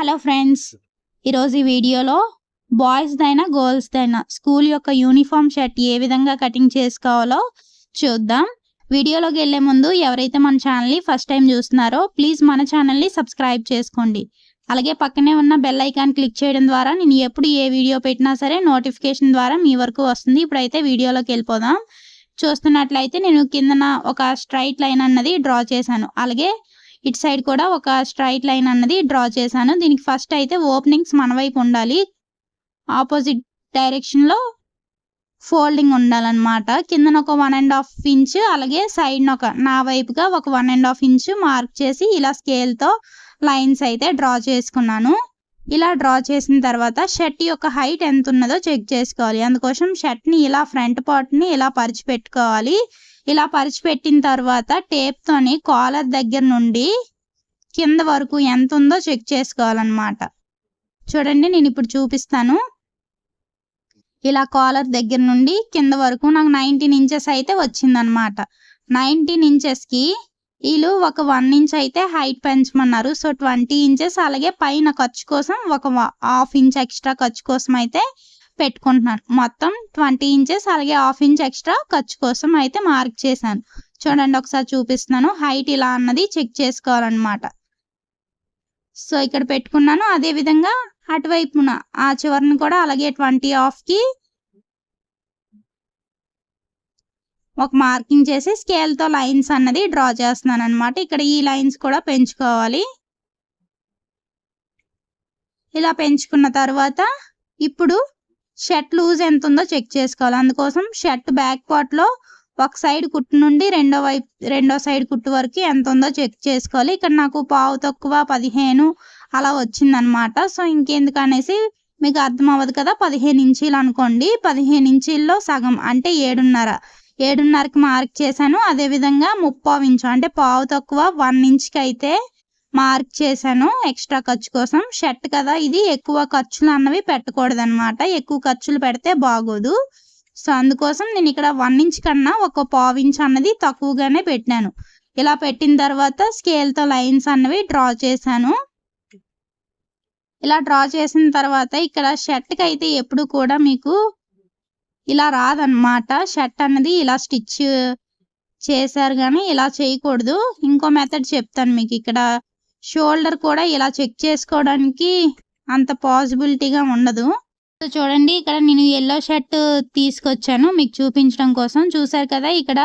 Hello friends ఈరోజు ఈ వీడియోలో బాయ్స్దైనా గర్ల్స్దైనా స్కూల్ యొక్క యూనిఫామ్ షర్ట్ ఏ విధంగా కటింగ్ చేసుకోవాలో చూద్దాం. వీడియోలోకి వెళ్ళే ముందు ఎవరైతే మన ఛానల్ని ఫస్ట్ టైం చూస్తున్నారో ప్లీజ్ మన ఛానల్ని సబ్స్క్రైబ్ చేసుకోండి. అలాగే పక్కనే ఉన్న బెల్ ఐకాన్ క్లిక్ చేయడం ద్వారా నేను ఎప్పుడు ఏ వీడియో పెట్టినా సరే నోటిఫికేషన్ ద్వారా మీ వరకు వస్తుంది. ఇప్పుడైతే వీడియోలోకి వెళ్ళిపోదాం. చూస్తున్నట్లయితే నేను కిందన ఒక స్ట్రైట్ లైన్ అన్నది డ్రా చేశాను. అలాగే ఇటు సైడ్ కూడా ఒక స్ట్రైట్ లైన్ అన్నది డ్రా చేశాను. దీనికి ఫస్ట్ అయితే ఓపెనింగ్స్ మన వైపు ఉండాలి. ఆపోజిట్ డైరెక్షన్లో ఫోల్డింగ్ ఉండాలన్నమాట. కిందన ఒక వన్ అండ్ హాఫ్ ఇంచ్ అలాగే సైడ్న ఒక నా వైపుగా ఒక one and half inch mark చేసి ఇలా స్కేల్తో లైన్స్ అయితే డ్రా చేసుకున్నాను. ఇలా డ్రా చేసిన తర్వాత షర్ట్ యొక్క హైట్ ఎంత ఉన్నదో చెక్ చేసుకోవాలి. అందుకోసం షర్ట్ని ఇలా ఫ్రంట్ పార్ట్ని ఇలా పరిచి పెట్టుకోవాలి. ఇలా పరిచిపెట్టిన తర్వాత టేప్తోని కాలర్ దగ్గర నుండి కింద వరకు ఎంత ఉందో చెక్ చేసుకోవాలన్నమాట. చూడండి నేను ఇప్పుడు చూపిస్తాను. ఇలా కాలర్ దగ్గర నుండి కింద వరకు నాకు నైన్టీన్ ఇంచెస్ అయితే వచ్చిందనమాట నైన్టీన్ ఇంచెస్కి వీళ్ళు ఒక వన్ ఇంచ్ అయితే హైట్ పెంచమన్నారు. సో ట్వంటీ ఇంచెస్ అలాగే పైన ఖర్చు కోసం ఒక హాఫ్ ఇంచ్ ఎక్స్ట్రా ఖర్చు కోసం అయితే పెట్టుకుంటున్నాను మొత్తం ట్వంటీ ఇంచెస్ అలాగే హాఫ్ ఇంచ్ ఎక్స్ట్రా ఖర్చు కోసం అయితే మార్క్ చేశాను. చూడండి ఒకసారి చూపిస్తున్నాను. హైట్ ఇలా అన్నది చెక్ చేసుకోవాలన్నమాట. సో ఇక్కడ పెట్టుకున్నాను. అదే విధంగా అటువైపున ఆ చివరిని కూడా అలాగే ట్వంటీ హాఫ్కి ఒక మార్కింగ్ చేసి స్కేల్తో లైన్స్ అన్నది డ్రా చేస్తున్నాను అనమాట ఇక్కడ ఈ లైన్స్ కూడా పెంచుకోవాలి. ఇలా పెంచుకున్న తర్వాత ఇప్పుడు షర్ట్ లూజ్ ఎంత ఉందో చెక్ చేసుకోవాలి. అందుకోసం షర్ట్ బ్యాక్ పార్ట్లో ఒక సైడ్ కుట్టు నుండి రెండో వైపు రెండో సైడ్ కుట్టు వరకు ఎంత ఉందో చెక్ చేసుకోవాలి. ఇక్కడ నాకు పావు తక్కువ పదిహేను అలా వచ్చిందనమాట. సో ఇంకెందుకు అనేసి మీకు అర్థం అవ్వదు కదా పదిహేను ఇంచీలు అనుకోండి. పదిహేను ఇంచీల్లో సగం అంటే ఏడున్నర. ఏడున్నరకి మార్క్ చేశాను. అదేవిధంగా ముప్పావు ఇంచు అంటే పావు తక్కువ వన్ ఇంచ్కి అయితే మార్క్ చేశాను ఎక్స్ట్రా ఖర్చు కోసం. షర్ట్ కదా ఇది ఎక్కువ ఖర్చులు అన్నవి పెట్టకూడదు అనమాట ఎక్కువ ఖర్చులు పెడితే బాగోదు. సో అందుకోసం నేను ఇక్కడ వన్ ఇంచ్ కన్నా ఒక పావు ఇంచ్ అన్నది తక్కువగానే పెట్టాను. ఇలా పెట్టిన తర్వాత స్కేల్తో లైన్స్ అన్నవి డ్రా చేశాను. ఇలా డ్రా చేసిన తర్వాత ఇక్కడ షర్ట్కి అయితే ఎప్పుడు కూడా మీకు ఇలా రాదనమాట షర్ట్ అన్నది ఇలా స్టిచ్ చేశారు కానీ ఇలా చేయకూడదు. ఇంకో మెథడ్ చెప్తాను మీకు ఇక్కడ. షోల్డర్ కూడా ఇలా చెక్ చేసుకోవడానికి అంత పాసిబిలిటీగా ఉండదు. సో చూడండి ఇక్కడ నేను ఎల్లో షర్ట్ తీసుకొచ్చాను. మీకు చూపించడం కోసం. చూసారు కదా ఇక్కడ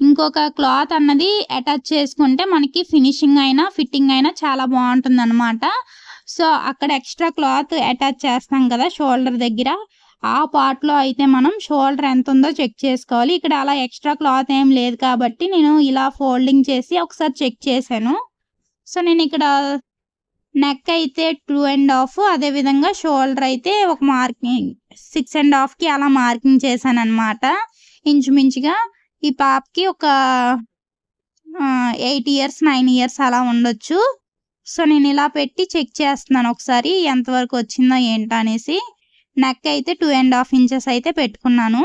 ఇంకొక క్లాత్ అన్నది అటాచ్ చేసుకుంటే మనకి ఫినిషింగ్ అయినా ఫిట్టింగ్ అయినా చాలా బాగుంటుంది అనమాట సో అక్కడ ఎక్స్ట్రా క్లాత్ అటాచ్ చేస్తాం కదా షోల్డర్ దగ్గర. ఆ పార్ట్లో అయితే మనం షోల్డర్ ఎంత ఉందో చెక్ చేసుకోవాలి. ఇక్కడ అలా ఎక్స్ట్రా క్లాత్ ఏం లేదు కాబట్టి నేను ఇలా ఫోల్డింగ్ చేసి ఒకసారి చెక్ చేశాను. సో నేను ఇక్కడ నెక్ అయితే టూ అండ్ హాఫ్ అదేవిధంగా షోల్డర్ అయితే ఒక మార్కింగ్ సిక్స్ అండ్ హాఫ్కి అలా మార్కింగ్ చేశాను అనమాట ఇంచుమించుగా ఈ పాపకి ఒక ఎయిట్ ఇయర్స్ నైన్ ఇయర్స్ అలా ఉండొచ్చు. సో నేను ఇలా పెట్టి చెక్ చేస్తున్నాను ఒకసారి ఎంతవరకు వచ్చిందో ఏంటో అనేసి. నెక్ అయితే టూ అండ్ హాఫ్ ఇంచెస్ అయితే పెట్టుకున్నాను.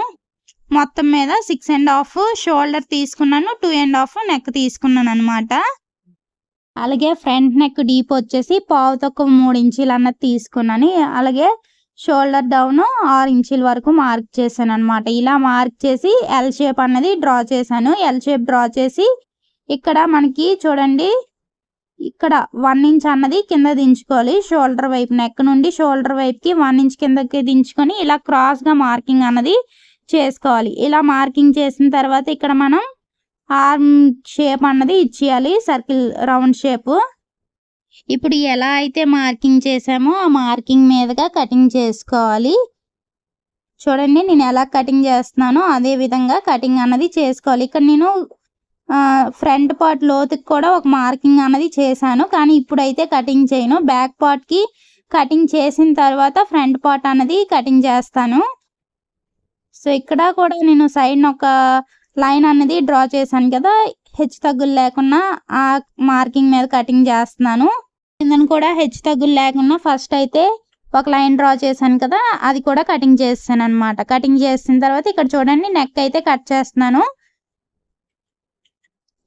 మొత్తం మీద సిక్స్ అండ్ హాఫ్ షోల్డర్ తీసుకున్నాను టూ అండ్ హాఫ్ నెక్ తీసుకున్నాను అనమాట అలాగే ఫ్రంట్ నెక్ డీప్ వచ్చేసి పావు తక్కువ మూడు ఇంచీలు అన్నది తీసుకున్నాను. అలాగే షోల్డర్ డౌన్ ఆరు ఇంచుల వరకు మార్క్ చేశాను అనమాట ఇలా మార్క్ చేసి ఎల్ షేప్ అన్నది డ్రా చేశాను. ఎల్ షేప్ డ్రా చేసి ఇక్కడ మనకి చూడండి ఇక్కడ వన్ ఇంచ్ అన్నది కింద దించుకోవాలి. షోల్డర్ వైపు నెక్ నుండి షోల్డర్ వైపుకి వన్ ఇంచ్ కిందకి దించుకొని ఇలా క్రాస్గా మార్కింగ్ అన్నది చేసుకోవాలి. ఇలా మార్కింగ్ చేసిన తర్వాత ఇక్కడ మనం ఆర్మ్ షేప్ అన్నది ఇచ్చేయాలి సర్కిల్ రౌండ్ షేప్. ఇప్పుడు ఎలా అయితే మార్కింగ్ చేసామో ఆ మార్కింగ్ మీదుగా కటింగ్ చేసుకోవాలి. చూడండి నేను ఎలా కటింగ్ చేస్తున్నానో అదే విధంగా కటింగ్ అన్నది చేసుకోవాలి. ఇక్కడ నేను ఫ్రంట్ పార్ట్ లోతుకి కూడా ఒక మార్కింగ్ అన్నది చేశాను కానీ ఇప్పుడైతే కటింగ్ చేయను. బ్యాక్ పార్ట్కి కటింగ్ చేసిన తర్వాత ఫ్రంట్ పార్ట్ అన్నది కటింగ్ చేస్తాను. సో ఇక్కడ కూడా నేను సైడ్ ఒక లైన్ అనేది డ్రా చేశాను కదా హెచ్చు తగ్గులు లేకుండా ఆ మార్కింగ్ మీద కటింగ్ చేస్తున్నాను. కిందను కూడా హెచ్చు తగ్గులు లేకుండా ఫస్ట్ అయితే ఒక లైన్ డ్రా చేశాను కదా అది కూడా కటింగ్ చేస్తాను అనమాట కటింగ్ చేసిన తర్వాత ఇక్కడ చూడండి నెక్ అయితే కట్ చేస్తున్నాను.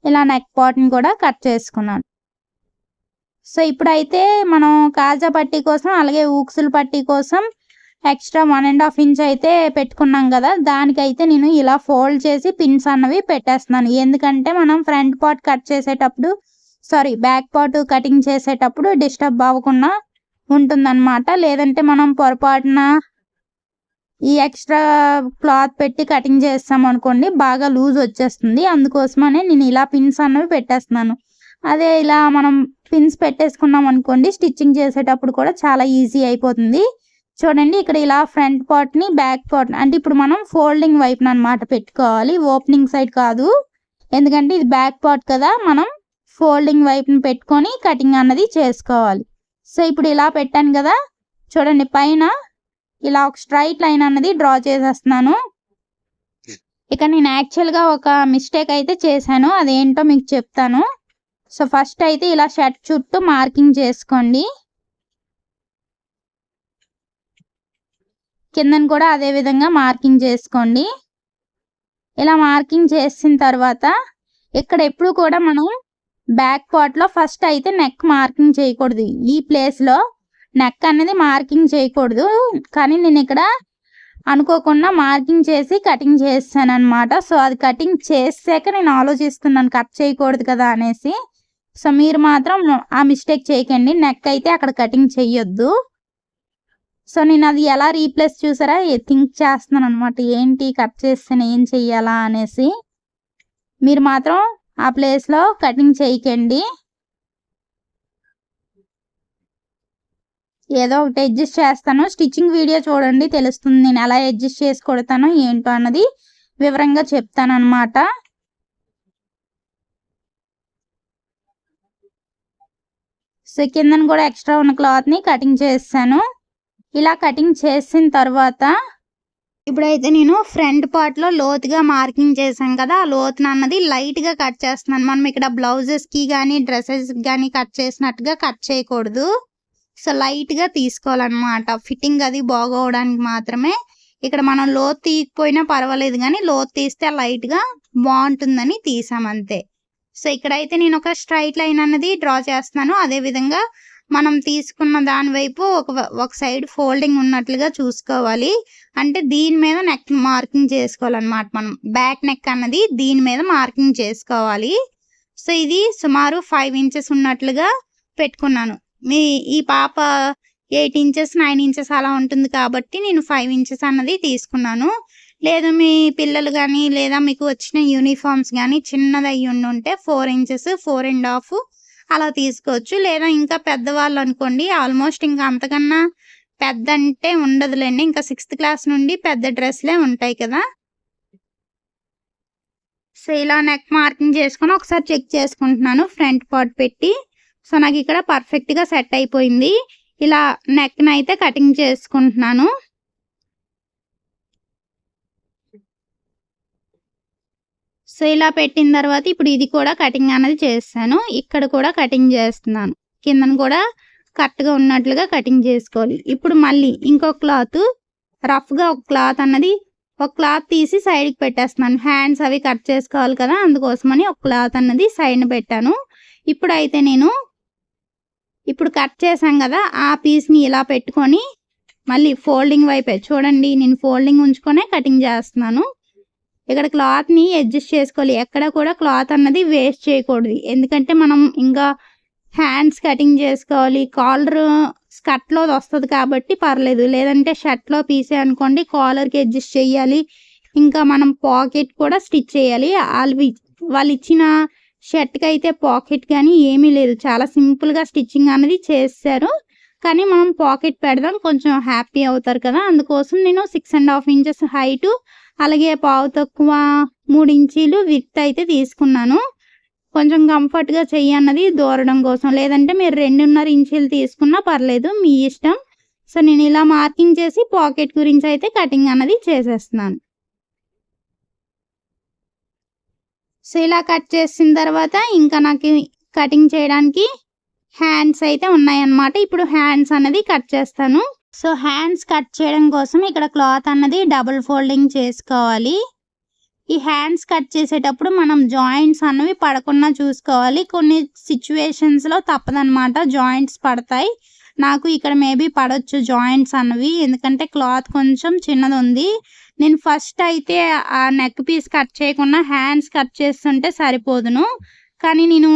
ఇలా నెక్ పార్ట్ని కూడా కట్ చేసుకున్నాను. సో ఇప్పుడైతే మనం కాజా పట్టీ కోసం అలాగే ఊక్సుల పట్టీ కోసం extra one and half inch అయితే పెట్టుకున్నాం కదా దానికైతే నేను ఇలా ఫోల్డ్ చేసి పిన్స్ అన్నవి పెట్టేస్తున్నాను. ఎందుకంటే మనం ఫ్రంట్ పార్ట్ కట్ చేసేటప్పుడు సారీ బ్యాక్ పార్ట్ కటింగ్ చేసేటప్పుడు డిస్టర్బ్ అవ్వకుండా ఉంటుందన్నమాట. లేదంటే మనం పొరపాటున ఈ ఎక్స్ట్రా క్లాత్ పెట్టి కటింగ్ చేస్తాం అనుకోండి బాగా లూజ్ వచ్చేస్తుంది. అందుకోసమనే నేను ఇలా పిన్స్ అన్నవి పెట్టేస్తున్నాను. అదే ఇలా మనం పిన్స్ పెట్టేసుకున్నాం అనుకోండి స్టిచ్చింగ్ చేసేటప్పుడు కూడా చాలా ఈజీ అయిపోతుంది. చూడండి ఇక్కడ ఇలా ఫ్రంట్ పార్ట్ని బ్యాక్ పార్ట్ అంటే ఇప్పుడు మనం ఫోల్డింగ్ వైపున అనమాట పెట్టుకోవాలి. ఓపెనింగ్ సైడ్ కాదు. ఎందుకంటే ఇది బ్యాక్ పార్ట్ కదా మనం ఫోల్డింగ్ వైపున పెట్టుకొని కటింగ్ అన్నది చేసుకోవాలి. సో ఇప్పుడు ఇలా పెట్టాను కదా చూడండి పైన ఇలా ఒక స్ట్రైట్ లైన్ అన్నది డ్రా చేసేస్తున్నాను. ఇక నేను యాక్చువల్గా ఒక మిస్టేక్ అయితే చేశాను. అదేంటో మీకు చెప్తాను. సో ఫస్ట్ అయితే ఇలా షర్ట్ చుట్టూ మార్కింగ్ చేసుకోండి. కిందన కూడా అదే విధంగా మార్కింగ్ చేసుకోండి. ఇలా మార్కింగ్ చేసిన తర్వాత ఇక్కడ ఎప్పుడు కూడా మనం బ్యాక్ పార్ట్లో ఫస్ట్ అయితే నెక్ మార్కింగ్ చేయకూడదు. ఈ ప్లేస్లో నెక్ అనేది మార్కింగ్ చేయకూడదు. కానీ నేను ఇక్కడ అనుకోకుండా మార్కింగ్ చేసి కటింగ్ చేస్తాను అనమాట సో అది కటింగ్ చేసాక నేను ఆలోచిస్తున్నాను కట్ చేయకూడదు కదా అనేసి. సో మీరు మాత్రం ఆ మిస్టేక్ చేయకండి. నెక్ అయితే అక్కడ కటింగ్ చేయొద్దు. సో నేను అది ఎలా రీప్లేస్ చూసారా? థింక్ చేస్తున్నాను అనమాట ఏంటి? కట్ చేస్తే ఏం చెయ్యాలా? అనేసి. మీరు మాత్రం ఆ ప్లేస్లో కటింగ్ చేయకండి. ఏదో ఒకటి అడ్జస్ట్ చేస్తాను. స్టిచ్చింగ్ వీడియో చూడండి. తెలుస్తుంది నేను ఎలా అడ్జస్ట్ చేసి కొడతాను ఏంటో అన్నది వివరంగా చెప్తాను అనమాట సో కిందన కూడా ఎక్స్ట్రా ఉన్న క్లాత్ని కటింగ్ చేస్తాను. ఇలా కటింగ్ చేసిన తర్వాత ఇప్పుడైతే నేను ఫ్రంట్ పార్ట్లో లోతుగా మార్కింగ్ చేశాను కదా ఆ లోతున అన్నది లైట్గా కట్ చేస్తున్నాను. మనం ఇక్కడ బ్లౌజెస్కి కానీ డ్రెస్సెస్ కానీ కట్ చేసినట్టుగా కట్ చేయకూడదు. సో లైట్గా తీసుకోవాలన్నమాట. ఫిట్టింగ్ అది బాగోవడానికి మాత్రమే. ఇక్కడ మనం లోతు తీయకపోయినా పర్వాలేదు కానీ లోతు తీస్తే లైట్గా బాగుంటుందని తీసామంతే అంతే. సో ఇక్కడైతే నేను ఒక స్ట్రైట్ లైన్ అన్నది డ్రా చేస్తున్నాను. అదే విధంగా మనం తీసుకున్న దాని వైపు ఒక ఒక సైడ్ ఫోల్డింగ్ ఉన్నట్లుగా చూసుకోవాలి. అంటే దీని మీద నెక్ మార్కింగ్ చేసుకోవాలన్నమాట మనం. బ్యాక్ నెక్ అన్నది దీని మీద మార్కింగ్ చేసుకోవాలి. సో ఇది సుమారు ఫైవ్ ఇంచెస్ ఉన్నట్లుగా పెట్టుకున్నాను. మీ ఈ పాప ఎయిట్ ఇంచెస్ నైన్ ఇంచెస్ అలా ఉంటుంది కాబట్టి నేను ఫైవ్ ఇంచెస్ అన్నది తీసుకున్నాను. లేదు మీ పిల్లలు కానీ లేదా మీకు వచ్చిన యూనిఫామ్స్ కానీ చిన్నది అయ్యి ఉండి ఉంటే four inches four and half అలా తీసుకోవచ్చు. లేదా ఇంకా పెద్దవాళ్ళు అనుకోండి ఆల్మోస్ట్ ఇంకా అంతకన్నా పెద్ద అంటే ఉండదులేండి. ఇంకా సిక్స్త్ క్లాస్ నుండి పెద్ద డ్రెస్లే ఉంటాయి కదా. సో ఇలా నెక్ మార్కింగ్ చేసుకొని ఒకసారి చెక్ చేసుకుంటున్నాను ఫ్రంట్ పార్ట్ పెట్టి. సో నాకు ఇక్కడ పర్ఫెక్ట్గా సెట్ అయిపోయింది. ఇలా నెక్ని అయితే కటింగ్ చేసుకుంటున్నాను. సో ఇలా పెట్టిన తర్వాత ఇప్పుడు ఇది కూడా కటింగ్ అనేది చేస్తాను. ఇక్కడ కూడా కటింగ్ చేస్తున్నాను. కిందన కూడా కరెక్ట్గా ఉన్నట్లుగా కటింగ్ చేసుకోవాలి. ఇప్పుడు మళ్ళీ ఇంకో క్లాత్ రఫ్గా ఒక క్లాత్ అన్నది ఒక క్లాత్ తీసి సైడ్కి పెట్టేస్తున్నాను. హ్యాండ్స్ అవి కట్ చేసుకోవాలి కదా అందుకోసమని ఒక క్లాత్ అన్నది సైడ్ని పెట్టాను. ఇప్పుడైతే నేను ఇప్పుడు కట్ చేసాం కదా ఆ పీస్ని ఇలా పెట్టుకొని మళ్ళీ ఫోల్డింగ్ వైపే చూడండి నేను ఫోల్డింగ్ ఉంచుకొనే కటింగ్ చేస్తున్నాను. ఇక్కడ క్లాత్ని అడ్జస్ట్ చేసుకోవాలి. ఎక్కడ కూడా క్లాత్ అన్నది వేస్ట్ చేయకూడదు. ఎందుకంటే మనం ఇంకా హ్యాండ్స్ కటింగ్ చేసుకోవాలి. కాలర్ స్కర్ట్లో వస్తుంది కాబట్టి పర్లేదు. లేదంటే షర్ట్లో పీసే అనుకోండి కాలర్కి అడ్జస్ట్ చేయాలి. ఇంకా మనం పాకెట్ కూడా స్టిచ్ చేయాలి. వాళ్ళు వాళ్ళు ఇచ్చిన షర్ట్కి అయితే పాకెట్ కానీ ఏమీ లేదు. చాలా సింపుల్గా స్టిచ్చింగ్ అనేది చేస్తారు. కానీ మనం పాకెట్ పెడదాం. కొంచెం హ్యాపీ అవుతారు కదా. అందుకోసం నేను six and half inches height అలాగే పావు తక్కువ మూడు ఇంచీలు విత్ అయితే తీసుకున్నాను. కొంచెం కంఫర్ట్గా చెయ్యి అన్నది దూరడం కోసం. లేదంటే మీరు రెండున్నర ఇంచీలు తీసుకున్నా పర్లేదు మీ ఇష్టం. సో నేను ఇలా మార్కింగ్ చేసి పాకెట్ గురించి అయితే కటింగ్ అన్నది చేసేస్తున్నాను. సో ఇలా కట్ చేసిన తర్వాత ఇంకా నాకు కటింగ్ చేయడానికి హ్యాండ్స్ అయితే ఉన్నాయన్నమాట. ఇప్పుడు హ్యాండ్స్ అనేది కట్ చేస్తాను. సో హ్యాండ్స్ కట్ చేయడం కోసం ఇక్కడ క్లాత్ అన్నది డబుల్ ఫోల్డింగ్ చేసుకోవాలి. ఈ హ్యాండ్స్ కట్ చేసేటప్పుడు మనం జాయింట్స్ అన్నవి పడకుండా చూసుకోవాలి. కొన్ని సిచ్యువేషన్స్లో తప్పదనమాట జాయింట్స్ పడతాయి. నాకు ఇక్కడ మేబీ పడవచ్చు జాయింట్స్ అన్నవి ఎందుకంటే క్లాత్ కొంచెం చిన్నది ఉంది నేను ఫస్ట్ అయితే ఆ నెక్ పీస్ కట్ చేయకుండా హ్యాండ్స్ కట్ చేస్తుంటే సరిపోదును. కానీ నేను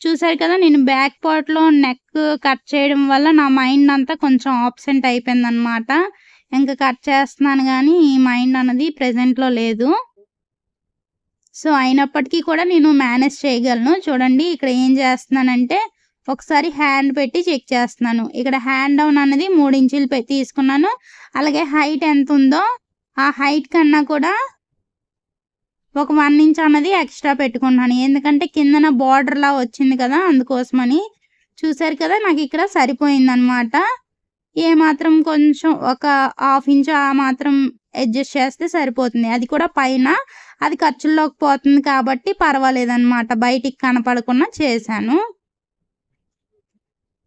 చూసారు కదా నేను బ్యాక్ పార్ట్లో నెక్ కట్ చేయడం వల్ల నా మైండ్ అంతా కొంచెం ఆబ్సెంట్ అయిపోయింది అనమాట ఇంకా కట్ చేస్తున్నాను కానీ ఈ మైండ్ అన్నది ప్రజెంట్లో లేదు. సో అయినప్పటికీ కూడా నేను మేనేజ్ చేయగలను. చూడండి ఇక్కడ ఏం చేస్తున్నానంటే ఒకసారి హ్యాండ్ పెట్టి చెక్ చేస్తున్నాను. ఇక్కడ హ్యాండ్ డౌన్ అనేది మూడు ఇంచులు తీసుకున్నాను. అలాగే హైట్ ఎంత ఉందో ఆ హైట్ కన్నా కూడా ఒక వన్ ఇంచ్ అన్నది ఎక్స్ట్రా పెట్టుకున్నాను. ఎందుకంటే కిందన బార్డర్లా వచ్చింది కదా అందుకోసమని. చూసారు కదా నాకు ఇక్కడ సరిపోయింది అనమాట ఏ మాత్రం కొంచెం ఒక హాఫ్ ఇంచ్ ఆ మాత్రం అడ్జస్ట్ చేస్తే సరిపోతుంది. అది కూడా పైన. అది ఖర్చుల్లోకి పోతుంది కాబట్టి పర్వాలేదన్నమాట. బయటికి కనపడకుండా చేశాను.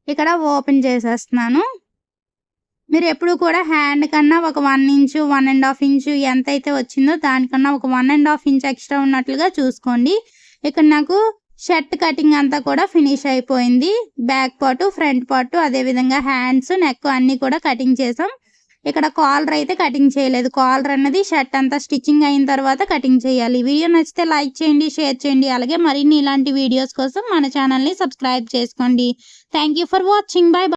ఇక్కడ ఓపెన్ చేసేస్తున్నాను. మీరు ఎప్పుడు కూడా హ్యాండ్ కన్నా ఒక one inch one and half inch ఎంత అయితే వచ్చిందో దానికన్నా ఒక one and half inch extra ఉన్నట్లుగా చూసుకోండి. ఇక్కడ నాకు షర్ట్ కటింగ్ అంతా కూడా ఫినిష్ అయిపోయింది. బ్యాక్ పార్ట్ ఫ్రంట్ పార్ట్ అదేవిధంగా హ్యాండ్స్ నెక్ అన్నీ కూడా కటింగ్ చేసాం ఇక్కడ కాలర్ అయితే కటింగ్ చేయలేదు. కాలర్ అన్నది షర్ట్ అంతా స్టిచ్చింగ్ అయిన తర్వాత కటింగ్ చేయాలి. వీడియో నచ్చితే లైక్ చేయండి షేర్ చేయండి. అలాగే మరిన్ని ఇలాంటి వీడియోస్ కోసం మన ఛానల్ని సబ్స్క్రైబ్ చేసుకోండి. Thank you for watching. Bye